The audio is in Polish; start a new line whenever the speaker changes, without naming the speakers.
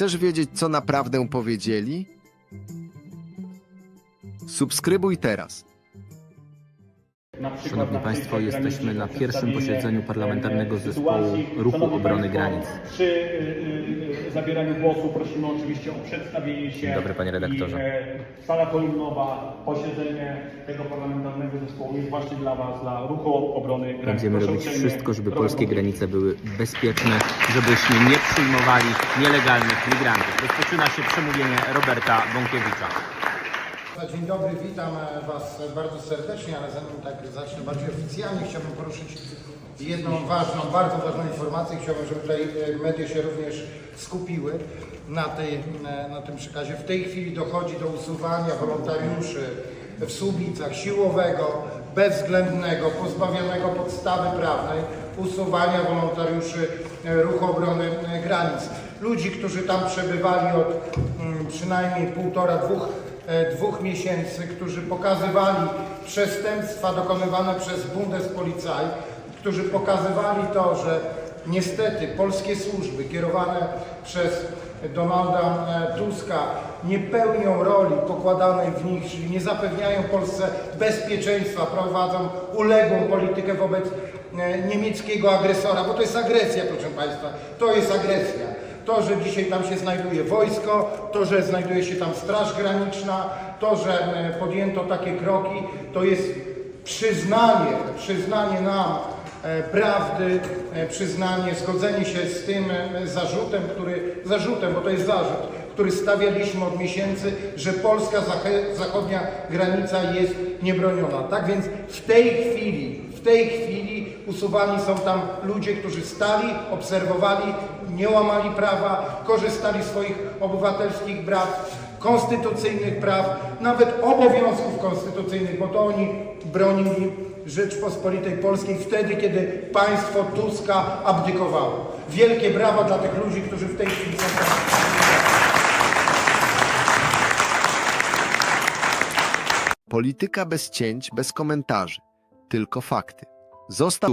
Chcesz wiedzieć, co naprawdę powiedzieli? Subskrybuj teraz.
Szanowni Państwo, jesteśmy na pierwszym posiedzeniu Parlamentarnego Zespołu. Ruchu Obrony Granic.
Przy y, y, zabieraniu głosu prosimy oczywiście o przedstawienie się.
Dobry, panie redaktorze.
I, e, sala kolumnowa, posiedzenie tego parlamentarnego zespołu jest właśnie dla Was, dla Ruchu Obrony Granic.
Będziemy
Proszę
robić wszystko, żeby polskie granice były bezpieczne, żebyśmy nie przyjmowali nielegalnych migrantów. Rozpoczyna się przemówienie Roberta Bąkiewicza.
Dzień dobry, witam e, Was bardzo serdecznie, ale zanim tak zacznę bardziej oficjalnie, chciałbym poruszyć jedną ważną, bardzo ważną informację. Chciałbym, żeby tutaj e, media się również skupiły na, tej, e, na tym przekazie. W tej chwili dochodzi do usuwania wolontariuszy w Słubicach siłowego, bezwzględnego, pozbawionego podstawy prawnej usuwania wolontariuszy Ruchu Obrony Granic. Ludzi, którzy tam przebywali od mm, przynajmniej półtora, dwóch dwóch miesięcy, którzy pokazywali przestępstwa dokonywane przez Bundespolizei, którzy pokazywali to, że niestety polskie służby kierowane przez Donalda e, Tuska nie pełnią roli pokładanej w nich, czyli nie zapewniają Polsce bezpieczeństwa, prowadzą uległą politykę wobec e, niemieckiego agresora, bo to jest agresja, proszę Państwa, to jest agresja. To, że dzisiaj tam się znajduje wojsko, to, że znajduje się tam Straż Graniczna, to, że e, podjęto takie kroki, to jest przyznanie, przyznanie nam e, prawdy, e, przyznanie, zgodzenie się z tym zarzutem, który, zarzutem, bo to jest zarzut, który stawialiśmy od miesięcy, że polska zach- zachodnia granica jest niebroniona. Tak więc w tej chwili, w tej chwili usuwani są tam ludzie, którzy stali, obserwowali, nie łamali prawa, korzystali z swoich obywatelskich praw, konstytucyjnych praw, nawet obowiązków konstytucyjnych, bo to oni bronili Rzeczpospolitej Polskiej wtedy, kiedy państwo Tuska abdykowało. Wielkie brawa dla tych ludzi, którzy w tej chwili są tam.
Polityka bez cięć, bez komentarzy. Tylko fakty. Został